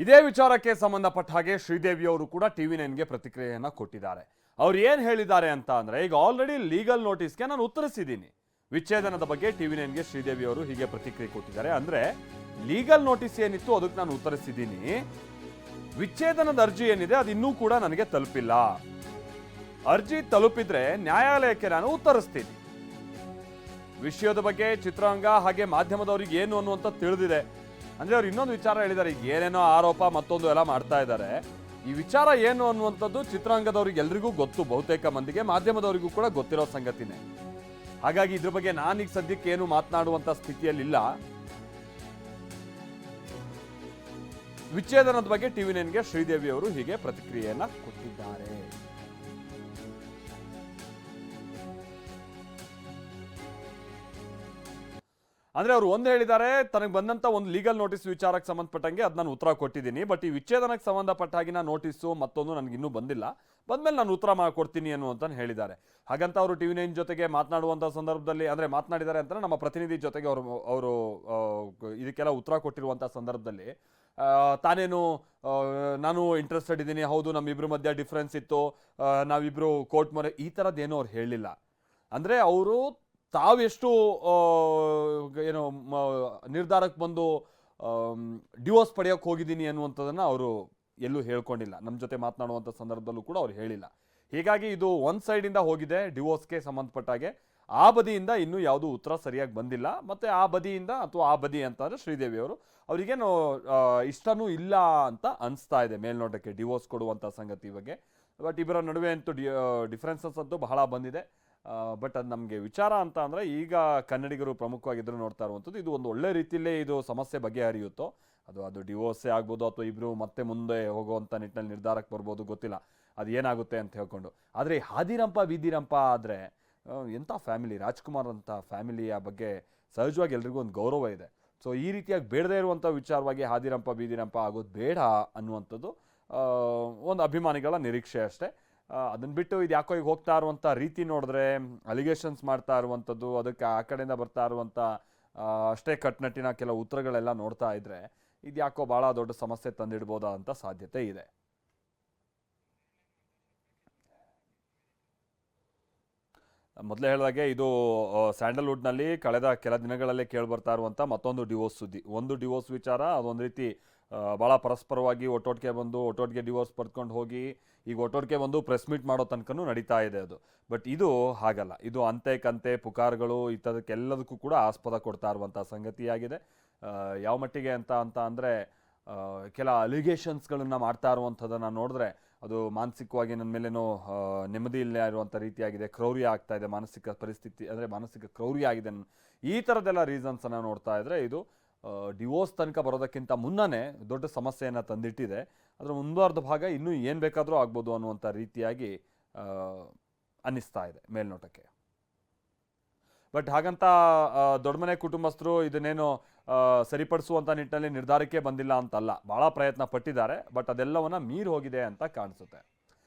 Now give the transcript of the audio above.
ಇದೇ ವಿಚಾರಕ್ಕೆ ಸಂಬಂಧಪಟ್ಟ ಹಾಗೆ ಶ್ರೀದೇವಿ ಅವರು ಕೂಡ ಟಿವಿ ನೈನ್ಗೆ ಪ್ರತಿಕ್ರಿಯೆಯನ್ನು ಕೊಟ್ಟಿದ್ದಾರೆ. ಅವ್ರು ಏನು ಹೇಳಿದ್ದಾರೆ ಅಂತ ಅಂದರೆ, ಈಗ ಆಲ್ರೆಡಿ ಲೀಗಲ್ ನೋಟಿಸ್ಗೆ ನಾನು ಉತ್ತರಿಸಿದ್ದೀನಿ. ವಿಚ್ಛೇದನದ ಬಗ್ಗೆ ಟಿ ವಿ ನೈನ್ಗೆ ಶ್ರೀದೇವಿ ಅವರು ಹೀಗೆ ಪ್ರತಿಕ್ರಿಯೆ ಕೊಟ್ಟಿದ್ದಾರೆ ಅಂದ್ರೆ ಲೀಗಲ್ ನೋಟಿಸ್ ಏನಿತ್ತು ಅದಕ್ಕೆ ನಾನು ಉತ್ತರಿಸಿದ್ದೀನಿ. ವಿಚ್ಛೇದನದ ಅರ್ಜಿ ಏನಿದೆ ಅದು ಇನ್ನೂ ಕೂಡ ನನಗೆ ತಲುಪಿಲ್ಲ. ಅರ್ಜಿ ತಲುಪಿದ್ರೆ ನ್ಯಾಯಾಲಯಕ್ಕೆ ನಾನು ಉತ್ತರಿಸ್ತೀನಿ. ವಿಷಯದ ಬಗ್ಗೆ ಚಿತ್ರರಂಗ ಹಾಗೆ ಮಾಧ್ಯಮದವರಿಗೆ ಏನು ಅನ್ನುವಂತ ತಿಳಿದಿದೆ. ಅಂದ್ರೆ ಅವ್ರು ಇನ್ನೊಂದು ವಿಚಾರ ಹೇಳಿದ್ದಾರೆ, ಈಗ ಏನೇನೋ ಆರೋಪ ಮತ್ತೊಂದು ಎಲ್ಲ ಮಾಡ್ತಾ ಇದ್ದಾರೆ. ಈ ವಿಚಾರ ಏನು ಅನ್ನುವಂಥದ್ದು ಚಿತ್ರರಂಗದವ್ರಿಗೆ ಎಲ್ರಿಗೂ ಗೊತ್ತು, ಬಹುತೇಕ ಮಂದಿಗೆ, ಮಾಧ್ಯಮದವರಿಗೂ ಕೂಡ ಗೊತ್ತಿರೋ ಸಂಗತಿನೇ. ಹಾಗಾಗಿ ಇದ್ರ ಬಗ್ಗೆ ನಾನೀಗ ಸದ್ಯಕ್ಕೆ ಏನು ಮಾತನಾಡುವಂತ ಸ್ಥಿತಿಯಲ್ಲಿಲ್ಲ. ವಿಚ್ಛೇದನದ ಬಗ್ಗೆ ಟಿವಿ ನೈನ್ಗೆ ಶ್ರೀದೇವಿ ಅವರು ಹೀಗೆ ಪ್ರತಿಕ್ರಿಯೆಯನ್ನ ಕೊಟ್ಟಿದ್ದಾರೆ. ಅಂದ್ರೆ ಅವರು ಒಂದು ಹೇಳಿದ್ದಾರೆ, ತನಗೆ ಬಂದಂತ ಒಂದು ಲೀಗಲ್ ನೋಟಿಸ್ ವಿಚಾರಕ್ಕೆ ಸಂಬಂಧಪಟ್ಟಂಗೆ ಅದು ನಾನು ಉತ್ತರ ಕೊಟ್ಟಿದ್ದೀನಿ. ಬಟ್ ಈ ವಿಚ್ಛೇದನಕ್ಕೆ ಸಂಬಂಧಪಟ್ಟ ಹಾಗಿನ ನೋಟಿಸು ಮತ್ತೊಂದು ನನಗೆ ಇನ್ನೂ ಬಂದಿಲ್ಲ. ಬಂದ್ಮೇಲೆ ನಾನು ಉತ್ತರ ಮಾಡಿಕೊಡ್ತೀನಿ ಅನ್ನುವಂತ ಹೇಳಿದ್ದಾರೆ. ಹಾಗಂತ ಅವರು ಟಿವಿ ನೈನ್ ಜೊತೆಗೆ ಮಾತನಾಡುವಂಥ ಸಂದರ್ಭದಲ್ಲಿ, ಅಂದ್ರೆ ಮಾತನಾಡಿದ್ದಾರೆ ಅಂತ ನಮ್ಮ ಪ್ರತಿನಿಧಿ ಜೊತೆಗೆ ಅವರು ಅವರು ಇದಕ್ಕೆಲ್ಲ ಉತ್ತರ ಕೊಟ್ಟಿರುವಂಥ ಸಂದರ್ಭದಲ್ಲಿ ತಾನೇನು ನಾನು ಇಂಟ್ರೆಸ್ಟೆಡ್ ಇದ್ದೀನಿ, ಹೌದು ನಮ್ಮಿಬ್ಬರ ಮಧ್ಯೆ ಡಿಫ್ರೆನ್ಸ್ ಇತ್ತು ನಾವಿಬ್ಬರು ಕೋರ್ಟ್ ಮೊರೆ ಈ ಥರದ್ದೇನೋ ಅವ್ರು ಹೇಳಿಲ್ಲ. ಅಂದರೆ ಅವರು ತಾವೆಷ್ಟು ಏನು ನಿರ್ಧಾರಕ್ಕೆ ಬಂದು ಡಿವೋರ್ಸ್ ಪಡೆಯೋಕ್ಕೆ ಹೋಗಿದ್ದೀನಿ ಅನ್ನುವಂಥದ್ದನ್ನು ಅವರು ಎಲ್ಲೂ ಹೇಳ್ಕೊಂಡಿಲ್ಲ. ನಮ್ಮ ಜೊತೆ ಮಾತನಾಡುವಂಥ ಸಂದರ್ಭದಲ್ಲೂ ಕೂಡ ಅವ್ರು ಹೇಳಿಲ್ಲ. ಹೀಗಾಗಿ ಇದು ಒಂದು ಸೈಡಿಂದ ಹೋಗಿದೆ ಡಿವೋರ್ಸ್ಗೆ ಸಂಬಂಧಪಟ್ಟಾಗೆ ಆ ಬದಿಯಿಂದ ಇನ್ನೂ ಯಾವುದೂ ಉತ್ತರ ಸರಿಯಾಗಿ ಬಂದಿಲ್ಲ. ಮತ್ತು ಆ ಬದಿಯಿಂದ ಅಥವಾ ಆ ಬದಿ ಅಂತಂದರೆ ಶ್ರೀದೇವಿ ಅವರು, ಅವರಿಗೇನು ಇಷ್ಟನೂ ಇಲ್ಲ ಅಂತ ಅನಿಸ್ತಾ ಇದೆ ಮೇಲ್ನೋಟಕ್ಕೆ ಡಿವೋರ್ಸ್ ಕೊಡುವಂಥ ಸಂಗತಿ ಬಗ್ಗೆ. ಬಟ್ ಇಬ್ಬರ ನಡುವೆ ಅಂತೂ ಡಿ ಡಿಫ್ರೆನ್ಸಸ್ ಅಂತೂ ಬಹಳ ಬಂದಿದೆ. ಬಟ್ ಅದು ನಮಗೆ ವಿಚಾರ ಅಂತ ಅಂದರೆ ಈಗ ಕನ್ನಡಿಗರು ಪ್ರಮುಖವಾಗಿದ್ದರೂ ನೋಡ್ತಾ ಇರುವಂಥದ್ದು, ಇದು ಒಂದು ಒಳ್ಳೆ ರೀತಿಯಲ್ಲೇ ಇದು ಸಮಸ್ಯೆ ಬಗೆಹರಿಯುತ್ತೋ, ಅದು ಅದು ಡಿವೋರ್ಸೇ ಆಗ್ಬೋದು ಅಥವಾ ಇಬ್ಬರು ಮತ್ತೆ ಮುಂದೆ ಹೋಗುವಂಥ ನಿಟ್ಟಿನಲ್ಲಿ ನಿರ್ಧಾರಕ್ಕೆ ಬರ್ಬೋದು ಗೊತ್ತಿಲ್ಲ. ಅದು ಏನಾಗುತ್ತೆ ಅಂತ ಹೇಳ್ಕೊಂಡು. ಆದರೆ ಈ ಹಾದಿರಂಪ ಬೀದಿರಂಪ ಆದರೆ ಎಂಥ ಫ್ಯಾಮಿಲಿ ರಾಜ್ಕುಮಾರ್ ಅಂತ ಫ್ಯಾಮಿಲಿಯ ಬಗ್ಗೆ ಸಹಜವಾಗಿ ಎಲ್ರಿಗೂ ಒಂದು ಗೌರವ ಇದೆ. ಸೊ ಈ ರೀತಿಯಾಗಿ ಬೇಡದೇ ಇರುವಂಥ ವಿಚಾರವಾಗಿ ಹಾದಿರಂಪ ಬೀದಿರಂಪ ಆಗೋದು ಬೇಡ ಅನ್ನುವಂಥದ್ದು ಒಂದು ಅಭಿಮಾನಿಗಳ ನಿರೀಕ್ಷೆ ಅಷ್ಟೇ. ಅದನ್ನು ಬಿಟ್ಟು ಇದು ಯಾಕೋ ಈಗ ಹೋಗ್ತಾ ಇರುವಂಥ ರೀತಿ ನೋಡಿದ್ರೆ ಅಲಿಗೇಷನ್ಸ್ ಮಾಡ್ತಾ ಇರುವಂಥದ್ದು, ಅದಕ್ಕೆ ಆ ಕಡೆಯಿಂದ ಬರ್ತಾ ಇರುವಂಥ ಅಷ್ಟೇ ಕಟ್ನಟ್ಟಿನ ಕೆಲವು ಉತ್ತರಗಳೆಲ್ಲ ನೋಡ್ತಾ ಇದ್ರೆ, ಇದು ಯಾಕೋ ಭಾಳ ದೊಡ್ಡ ಸಮಸ್ಯೆ ತಂದಿಡ್ಬೋದಾ ಅಂತ ಸಾಧ್ಯತೆ ಇದೆ. ಮೊದಲೇ ಹೇಳಿದಾಗೆ ಇದು ಸ್ಯಾಂಡಲ್ವುಡ್ನಲ್ಲಿ ಕಳೆದ ಕೆಲ ದಿನಗಳಲ್ಲೇ ಕೇಳಿಬರ್ತಾ ಇರುವಂಥ ಮತ್ತೊಂದು ಡಿವೋರ್ಸ್ ಸುದ್ದಿ. ಒಂದು ಡಿವೋರ್ಸ್ ವಿಚಾರ, ಅದೊಂದು ರೀತಿ ಭಾಳ ಪರಸ್ಪರವಾಗಿ ಒಟ್ಟೊಟ್ಟಿಗೆ ಬಂದು, ಒಟ್ಟೊಟ್ಟಿಗೆ ಡಿವೋರ್ಸ್ ಪಡ್ಕೊಂಡು ಹೋಗಿ, ಈಗ ಒಟ್ಟೊಟ್ಟಿಗೆ ಬಂದು ಪ್ರೆಸ್ ಮೀಟ್ ಮಾಡೋ ತನಕನೂ ನಡೀತಾ ಇದೆ ಅದು. ಬಟ್ ಇದು ಹಾಗಲ್ಲ. ಇದು ಅಂತೆ ಕಂತೆ, ಪುಕಾರ್ಗಳು, ಇಂಥದಕ್ಕೆಲ್ಲದಕ್ಕೂ ಕೂಡ ಆಸ್ಪದ ಕೊಡ್ತಾ ಇರುವಂಥ ಸಂಗತಿಯಾಗಿದೆ. ಯಾವ ಮಟ್ಟಿಗೆ ಅಂತ ಅಂತ ಅಂದರೆ ಕೆಲ ಅಲಿಗೇಷನ್ಸ್ಗಳನ್ನು ಮಾಡ್ತಾ ಇರುವಂಥದ್ದನ್ನು ನೋಡಿದ್ರೆ ಅದು ಮಾನಸಿಕವಾಗಿ ನನ್ನ ಮೇಲೇನೋ ನೆಮ್ಮದಿ ಇಲ್ಲ ಇರುವಂಥ ರೀತಿಯಾಗಿದೆ, ಕ್ರೌರ್ಯ ಆಗ್ತಾ ಇದೆ ಮಾನಸಿಕ ಪರಿಸ್ಥಿತಿ, ಅಂದರೆ ಮಾನಸಿಕ ಕ್ರೌರ್ಯ ಆಗಿದೆ. ಈ ಥರದ್ದೆಲ್ಲ ರೀಸನ್ಸನ್ನು ನೋಡ್ತಾ ಇದ್ದರೆ ಇದು ಡಿವೋರ್ಸ್ ತನಕ ಬರೋದಕ್ಕಿಂತ ಮುನ್ನನೇ ದೊಡ್ಡ ಸಮಸ್ಯೆಯನ್ನು ತಂದಿಟ್ಟಿದೆ. ಅದರ ಮುಂದುವರೆದ ಭಾಗ ಇನ್ನೂ ಏನು ಬೇಕಾದರೂ ಆಗ್ಬೋದು ಅನ್ನುವಂಥ ರೀತಿಯಾಗಿ ಅನ್ನಿಸ್ತಾ ಇದೆ ಮೇಲ್ನೋಟಕ್ಕೆ. ಬಟ್ ಹಾಗಂತ ದೊಡ್ಡ ಮನೆ ಕುಟುಂಬಸ್ಥರು ಇದನ್ನೇನು ಸರಿಪಡಿಸುವಂಥ ನಿಟ್ಟಿನಲ್ಲಿ ನಿರ್ಧಾರಕ್ಕೆ ಬಂದಿಲ್ಲ ಅಂತಲ್ಲ. ಭಾಳ ಪ್ರಯತ್ನ ಪಟ್ಟಿದ್ದಾರೆ, ಬಟ್ ಅದೆಲ್ಲವನ್ನ ಮೀರಿ ಹೋಗಿದೆ ಅಂತ ಕಾಣಿಸುತ್ತೆ.